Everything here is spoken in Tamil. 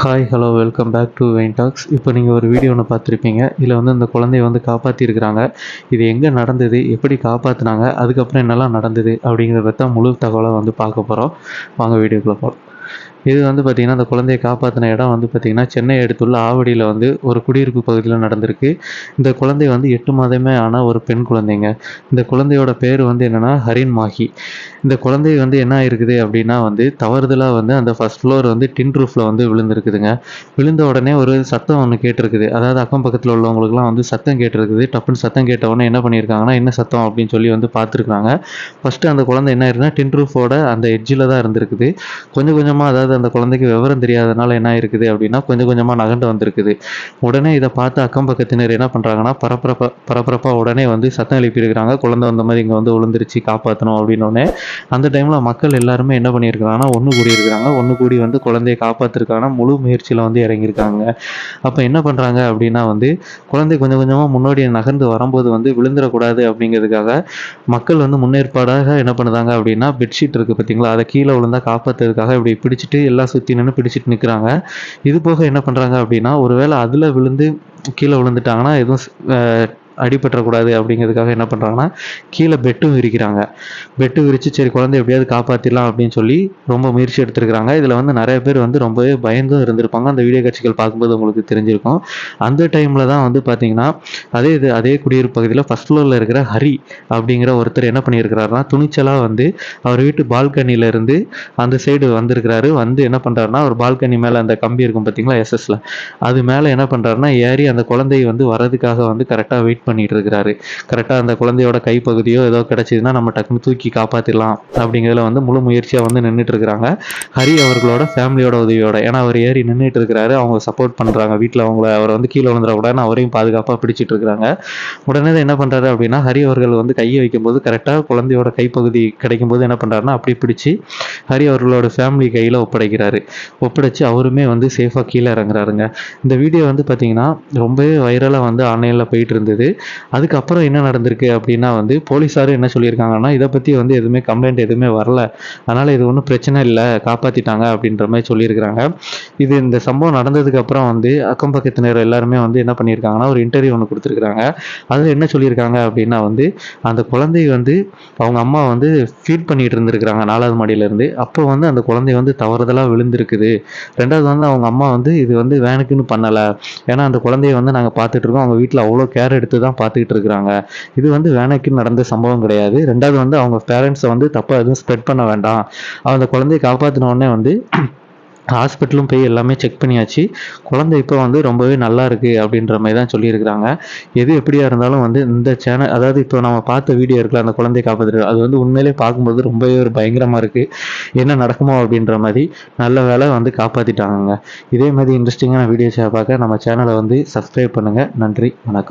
Hi hello welcome back to Wayne talks இப்போ நீங்கள் ஒரு வீடியோ ஒன்று பார்த்துருப்பீங்க. இதில் வந்து இந்த குழந்தைய வந்து காப்பாற்றிருக்கிறாங்க இது எங்கே நடந்தது? எப்படி காப்பாற்றினாங்க அதுக்கப்புறம் என்னெல்லாம் நடந்தது? அப்படிங்கிறத பற்றி தான் முழு தகவலை வந்து பார்க்க போகிறோம் வாங்க வீடியோக்குள்ளே போகிறோம் இது வந்து பார்த்திங்கன்னா அந்த குழந்தையை காப்பாற்றின இடம் வந்து பார்த்திங்கன்னா சென்னை அடுத்துள்ள ஆவடியில் வந்து ஒரு குடியிருப்பு பகுதியில் நடந்திருக்கு. இந்த குழந்தை வந்து எட்டு மாதமே ஆன ஒரு பெண் குழந்தைங்க. இந்த குழந்தையோட பேர் வந்து என்னென்னா ஹரின் மாஹி இந்த குழந்தை வந்து என்ன ஆயிருக்குது அப்படின்னா வந்து தவறுதலாக வந்து அந்த ஃபஸ்ட் ஃப்ளோர் வந்து டின் ரூஃபில் வந்து விழுந்திருக்குதுங்க. விழுந்த உடனே ஒரு சத்தம் ஒன்று கேட்டிருக்குது. அதாவது அக்கம் பக்கத்தில் உள்ளவங்களுக்குலாம் வந்து சத்தம் கேட்டிருக்குது. டப்புன்னு சத்தம் கேட்ட உடனே என்ன பண்ணியிருக்காங்கன்னா என்ன சத்தம் அப்படின்னு சொல்லி வந்து பார்த்துருக்காங்க. ஃபஸ்ட்டு அந்த குழந்தை என்ன ஆயிருக்குன்னா டின் ரூஃபோட அந்த எட்ஜில் தான் இருந்திருக்குது. கொஞ்சம் கொஞ்சமாக அதாவது அந்த குழந்தைக்கு விவரம் தெரியாதனால என்ன இருக்குது அப்படின்னா கொஞ்சம் கொஞ்சமாக நகண்டு வந்திருக்குது. உடனே இதை பார்த்து அக்கம் பக்கத்தினர் என்ன பண்ணுறாங்கன்னா பரபரப்பா பரபரப்பாக உடனே வந்து சத்தம் எழுப்பியிருக்கிறாங்க. குழந்தை வந்த மாதிரி இங்கே வந்து விழுந்துருச்சு காப்பாற்றணும் அப்படின்னோடனே அந்த டைமில் மக்கள் எல்லாருமே என்ன பண்ணியிருக்கிறாங்கன்னா ஒன்று கூடி இருக்கிறாங்க ஒன்று கூடி வந்து குழந்தைய காப்பாற்றுருக்காங்கன்னா முழு முயற்சியில் வந்து இறங்கியிருக்காங்க. அப்போ என்ன பண்ணுறாங்க அப்படின்னா வந்து குழந்தை கொஞ்சம் கொஞ்சமாக முன்னாடி நகர்ந்து வரும்போது வந்து விழுந்துடக்கூடாது அப்படிங்கிறதுக்காக மக்கள் வந்து முன்னேற்பாடாக என்ன பண்ணுறாங்க அப்படின்னா பெட்ஷீட் இருக்குது பார்த்தீங்களா அதை கீழே விழுந்தா காப்பாற்றுறதுக்காக இப்படி பிடிச்சிட்டு எல்லாம் சுற்றி நின்று பிடிச்சிட்டு நிற்கிறாங்க இது போக என்ன பண்ணுறாங்க அப்படின்னா ஒருவேளை அதில் விழுந்து கீழே விழுந்துட்டாங்கன்னா எதுவும் அடிபட்டுறக்கூடாது அப்படிங்கிறதுக்காக என்ன பண்ணுறாங்கன்னா கீழே பெட்டும் விரிக்கிறாங்க. பெட்டு விரித்து சரி குழந்தை எப்படியாவது காப்பாற்றிடலாம் அப்படின்னு சொல்லி ரொம்ப முயற்சி எடுத்திருக்கிறாங்க. இதில் வந்து நிறைய பேர் வந்து ரொம்பவே பயந்தும் இருந்திருப்பாங்க. அந்த வீடியோ காட்சிகள் பார்க்கும்போது உங்களுக்கு தெரிஞ்சிருக்கும். அந்த டைமில் தான் வந்து பார்த்தீங்கன்னா அதே இது அதே குடியிருப்பு பகுதியில் ஃபஸ்ட் ஃப்ளோரில் இருக்கிற ஹரி அப்படிங்கிற ஒருத்தர் என்ன பண்ணியிருக்கிறாருன்னா துணிச்சலாக வந்து அவர் வீட்டு பால்கனியிலேருந்து அந்த சைடு வந்திருக்கிறாரு. வந்து என்ன பண்ணுறாருன்னா ஒரு பால்கனி மேலே அந்த கம்பி இருக்கும் பார்த்தீங்களா எஸ்எஸ்ல அது மேலே என்ன பண்ணுறாருன்னா ஏறி அந்த குழந்தை வந்து வரதுக்காக வந்து கரெக்டாக வெயிட் பண்ணிட்டு இருக்கிறாரு. கரெக்டாக அந்த குழந்தையோட கைப்பகுதியோ ஏதோ கிடைச்சதுன்னா நம்ம டக்குன்னு தூக்கி காப்பாற்றிடலாம் அப்படிங்கிறதுல வந்து முழு முயற்சியாக வந்து நின்றுட்டு இருக்கிறாங்க. ஹரி அவர்களோட ஃபேமிலியோட உதவியோட ஏன்னா அவர் ஏறி நின்றுட்டு இருக்கிறாரு. அவங்க சப்போர்ட் பண்ணுறாங்க வீட்டில் அவங்கள அவர் வந்து கீழே விழுந்துடக்கூடாதுன்னு அவரையும் பாதுகாப்பாக பிடிச்சிட்டு இருக்கிறாங்க. உடனே என்ன பண்ணுறாரு அப்படின்னா ஹரி அவர்கள் வந்து கையை வைக்கும்போது கரெக்டாக குழந்தையோட கைப்பகுதி கிடைக்கும்போது என்ன பண்ணுறாருன்னா அப்படி பிடிச்சி ஹரி அவர்களோட ஃபேமிலி கையில் ஒப்படைக்கிறாரு. ஒப்படைச்சு அவருமே வந்து சேஃபாக கீழே இறங்குறாருங்க. இந்த வீடியோ வந்து பார்த்தீங்கன்னா ரொம்பவே வைரலாக வந்து ஆன்லைனில் போயிட்டு இருந்தது. அதுக்கப்புறம் என்ன நடந்திருக்கு அப்படின்னா வந்து போலீஸாரும் என்ன சொல்லியிருக்காங்கன்னா இதை பற்றி வந்து எதுவுமே கம்ப்ளைண்ட் எதுவுமே வரல. அதனால் இது ஒன்றும் பிரச்சனை இல்லை காப்பாற்றிட்டாங்க அப்படின்ற மாதிரி சொல்லியிருக்கிறாங்க. இது இந்த சம்பவம் நடந்ததுக்கப்புறம் வந்து அக்கம் பக்கத்தினர் எல்லாருமே வந்து என்ன பண்ணியிருக்காங்கன்னா ஒரு இன்டர்வியூ ஒன்று கொடுத்துருக்குறாங்க. அதில் என்ன சொல்லியிருக்காங்க அப்படின்னா வந்து அந்த குழந்தை வந்து அவங்க அம்மா வந்து ஃபீட் பண்ணிட்டு இருந்திருக்கிறாங்க நாலாவது மாடியிலேருந்து அப்போ வந்து அந்த குழந்தை வந்து தவறுதலாக விழுந்திருக்குது. ரெண்டாவது வந்து அவங்க அம்மா வந்து இது வந்து வேனுக்குன்னு பண்ணலை. ஏன்னா அந்த குழந்தைய வந்து நாங்கள் பார்த்துட்டு இருக்கோம். அவங்க வீட்டில் அவ்வளோ கேர் எடுத்து தான் பார்த்துக்கிட்டு இருக்கிறாங்க. இது வந்து வேலைக்கு நடந்த சம்பவம் கிடையாது. ரெண்டாவது வந்து அவங்க பேரண்ட்ஸை வந்து தப்பாக எதுவும் ஸ்ப்ரெட் பண்ண வேண்டாம். அந்த குழந்தைய காப்பாற்றின உடனே வந்து ஹாஸ்பிட்டலும் போய் எல்லாமே செக் பண்ணியாச்சு. குழந்தை இப்போ வந்து ரொம்பவே நல்லா இருக்கு அப்படின்ற மாதிரி தான் சொல்லியிருக்கிறாங்க. எது எப்படியா இருந்தாலும் வந்து இந்த சேனல் அதாவது இப்போ நம்ம பார்த்த வீடியோ இருக்குல்ல அந்த குழந்தைய காப்பாற்றுறது அது வந்து உண்மையிலே பார்க்கும்போது ரொம்பவே ஒரு பயங்கரமாக இருக்கு. என்ன நடக்குமோ அப்படின்ற மாதிரி நல்ல வேலை வந்து காப்பாற்றிட்டாங்க இதே மாதிரி இன்ட்ரெஸ்டிங்கான வீடியோஸை பார்க்க நம்ம சேனலை வந்து சப்ஸ்கிரைப் பண்ணுங்கள் நன்றி வணக்கம்.